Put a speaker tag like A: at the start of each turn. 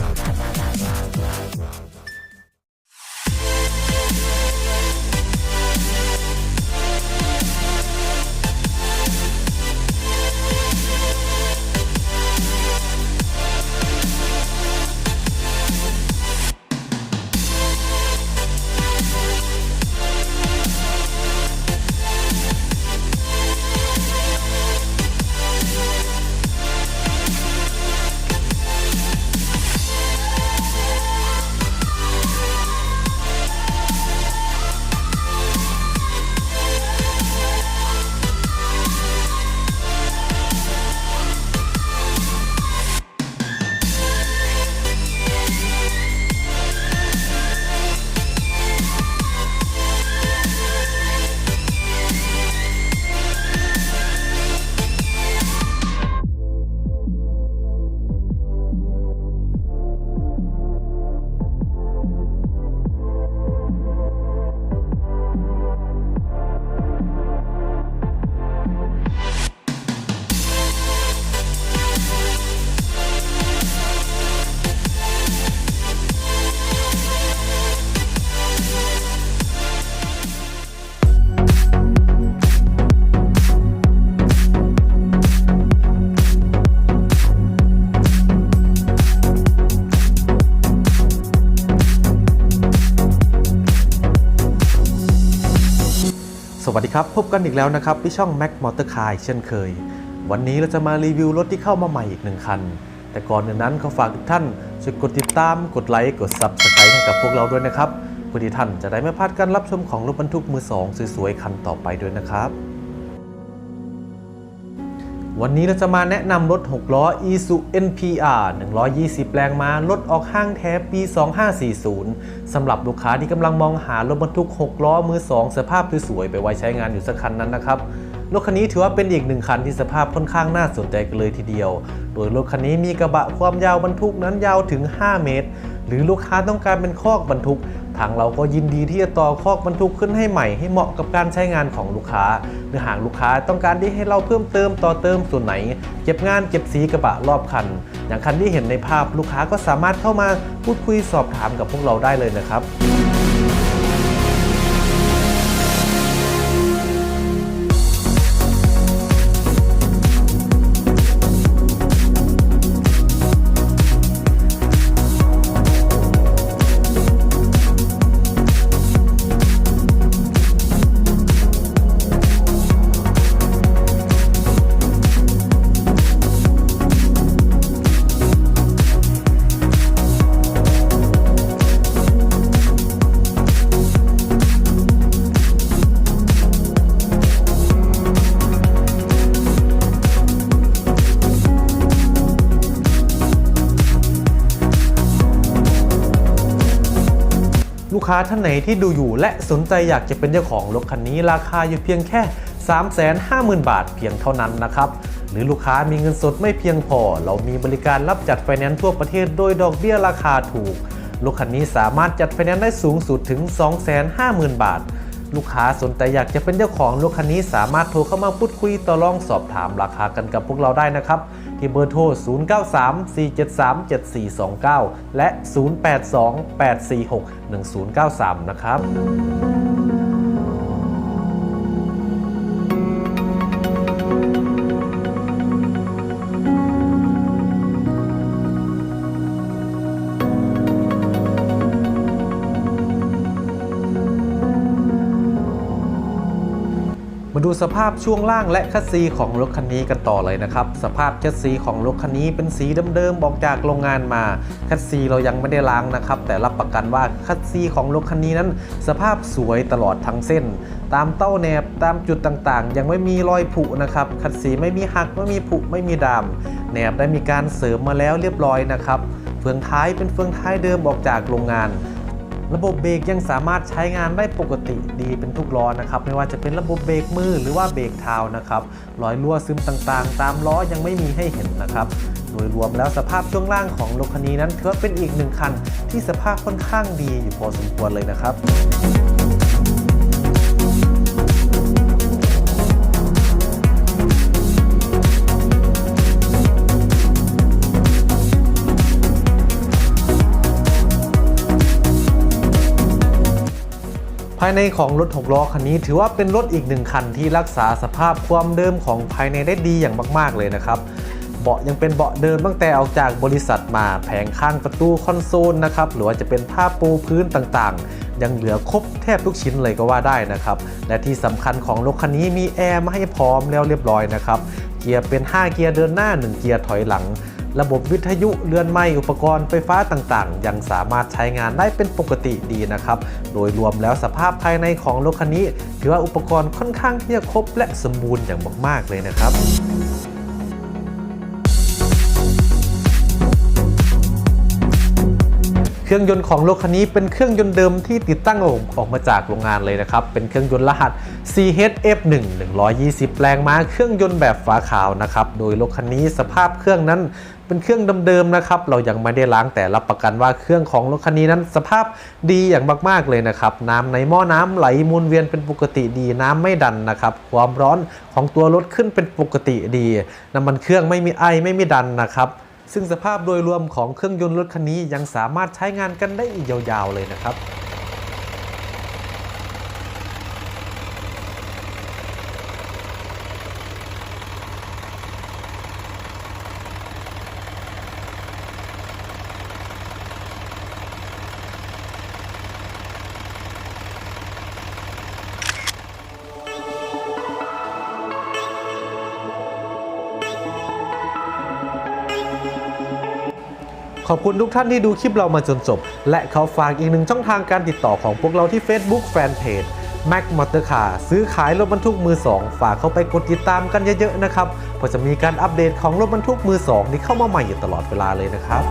A: Thank you. สวัสดีครับ พบกันอีกแล้วนะครับ ที่ช่อง Mac Motor Car เช่นเคย วันนี้เราจะมารีวิวรถที่เข้ามาใหม่อีกหนึ่งคัน แต่ก่อนอื่นนั้นขอฝากทุกท่านช่วยกดติดตามกดไลค์กด Subscribe ให้กับพวกเราด้วยนะครับเพื่อที่ท่านจะได้ไม่พลาดการรับชมของรถบรรทุกมือสองสวยๆคันต่อไปด้วยนะครับ วันนี้เราจะมาแนะนำรถ 6 ล้อ Isuzu NPR 120 แรงม้า รถออกห้างแท้ปี 2540 สำหรับลูกค้าที่กำลังมองหารถบรรทุก 6 ล้อมือ 2 สภาพสวยๆ ไปไว้ใช้งานอยู่สักคันนั้นนะครับ รถคันนี้ถือว่าเป็นอีกหนึ่งคันที่สภาพค่อนข้างน่าสนใจกันเลยทีเดียว โดยรถคันนี้มีกระบะความยาวบรรทุกนั้นยาวถึง 5 เมตร หรือลูกค้าต้องการเป็นคอกบรรทุก ทางเราก็ยินดีที่จะต่อคอกบรรทุกขึ้นให้ใหม่ให้เหมาะกับการใช้งานของลูกค้า หรือหากลูกค้าต้องการที่ให้เราเพิ่มเติมต่อเติมส่วนไหน เก็บงานเก็บสีกระบะรอบคัน อย่างคันที่เห็นในภาพลูกค้าก็สามารถเข้ามาพูดคุยสอบถามกับพวกเราได้เลยนะครับ ค้าท่านไหนที่ดูอยู่และสนใจอยากจะเป็นเจ้าของรถคันนี้ราคาอยู่เพียงแค่ 350,000 บาทเพียงเท่านั้นนะครับ หรือลูกค้ามีเงินสดไม่เพียงพอ เรามีบริการรับจัดไฟแนนซ์ทั่วประเทศโดยดอกเบี้ยราคาถูก รถคันนี้สามารถจัดไฟแนนซ์ได้สูงสุดถึง 250,000 บาท ลูกค้าสนใจอยากจะเป็นเจ้าของรถคันนี้สามารถโทรเข้ามาพูดคุยต่อรองสอบถามราคากันกับพวกเราได้นะครับ ที่เบอร์โทร 0934737429 และ 0828461093 นะครับ มาดูสภาพช่วงล่างและคัสซีของรถคันนี้กันต่อเลยนะครับ สภาพคัสซีของรถคันนี้เป็นสีเดิมๆบอกจากโรงงานมาคัสซีเรายังไม่ได้ล้างนะครับ แต่รับประกันว่าคัสซีของรถคันนี้นั้น สภาพสวยตลอดทั้งเส้น ตามเต้าแนบตามจุดต่างๆ ยังไม่มีรอยผุนะครับคัสซีไม่มีหักไม่มีผุไม่มีดำแนบได้มีการเสริมมาแล้วเรียบร้อยนะครับเฟืองท้ายเป็นเฟืองท้ายเดิมบอกจากโรงงาน ระบบเบรกยังสามารถใช้งานได้ปกติดีเป็นทุกล้อนะครับ ไม่ว่าจะเป็นระบบเบรกมือหรือว่าเบรกเท้านะครับรอยรั่วซึมต่างๆ ตามล้อยังไม่มีให้เห็นนะครับโดยรวมแล้วสภาพช่วงล่างของรถคันนี้นั้นถือว่าเป็นอีกหนึ่งคันที่สภาพค่อนข้างดีอยู่พอสมควรเลยนะครับ ภายในของรถ 6 ล้อคันนี้ ถือว่าเป็นรถอีกหนึ่งคันที่รักษาสภาพความเดิมของภายในได้ดีอย่างมาก ๆ เลยนะครับ เบาะยังเป็นเบาะเดิมตั้งแต่ออกจากบริษัทมาแผงข้างประตูคอนโซลนะครับหรือว่าจะเป็นผ้าปูพื้นต่างๆ ยังเหลือครบแทบทุกชิ้นเลยก็ว่าได้นะครับ และที่สำคัญของรถคันนี้มีแอร์มาให้พร้อมแล้วเรียบร้อยนะครับเกียร์เป็น 5 เกียร์เดินหน้า 1 เกียร์ถอยหลัง ระบบวิทยุเรือนไม้อุปกรณ์ไฟฟ้าต่างๆ ยังสามารถใช้งานได้เป็นปกติดีนะครับ โดยรวมแล้วสภาพภายในของรถคันนี้ ถือว่าอุปกรณ์ค่อนข้างที่จะครบและสมบูรณ์อย่างมากๆเลยนะครับ เครื่องยนต์ของรถคันนี้เป็นเครื่องยนต์เดิมที่ติดตั้งออกออกมาจากโรงงานเลยนะครับ เป็นเครื่องยนต์รหัส CHF1 120 แรงม้า เครื่องยนต์แบบฝาขาวนะครับ โดยรถคันนี้สภาพเครื่องนั้นเป็นเครื่องเดิมๆนะครับ เรายังไม่ได้ล้างแต่รับประกันว่าเครื่องของรถคันนี้นั้นสภาพดีอย่างมากๆเลยนะครับ น้ำในหม้อน้ำไหลมุนเวียนเป็นปกติดี น้ำไม่ดันนะครับ ความร้อนของตัวรถขึ้นเป็นปกติดี น้ำมันเครื่องไม่มีไอไม่มีดันนะครับ ซึ่งสภาพโดยรวมของเครื่องยนต์รถคันนี้ยังสามารถใช้งานกันได้อีกยาวๆเลยนะครับ ขอบคุณทุกท่านที่ดูคลิปเรามาจนจบ และเขาฝากอีกหนึ่งช่องทางการติดต่อของพวกเราที่ Facebook Fanpage Mac Motor Car ซื้อขายรถบรรทุกมือ 2 ฝากเข้าไปกดติดตามกันเยอะๆนะครับเพราะจะมีการอัปเดตของรถบรรทุกมือ 2 ที่เข้ามาใหม่อยู่ตลอดเวลาเลยนะครับ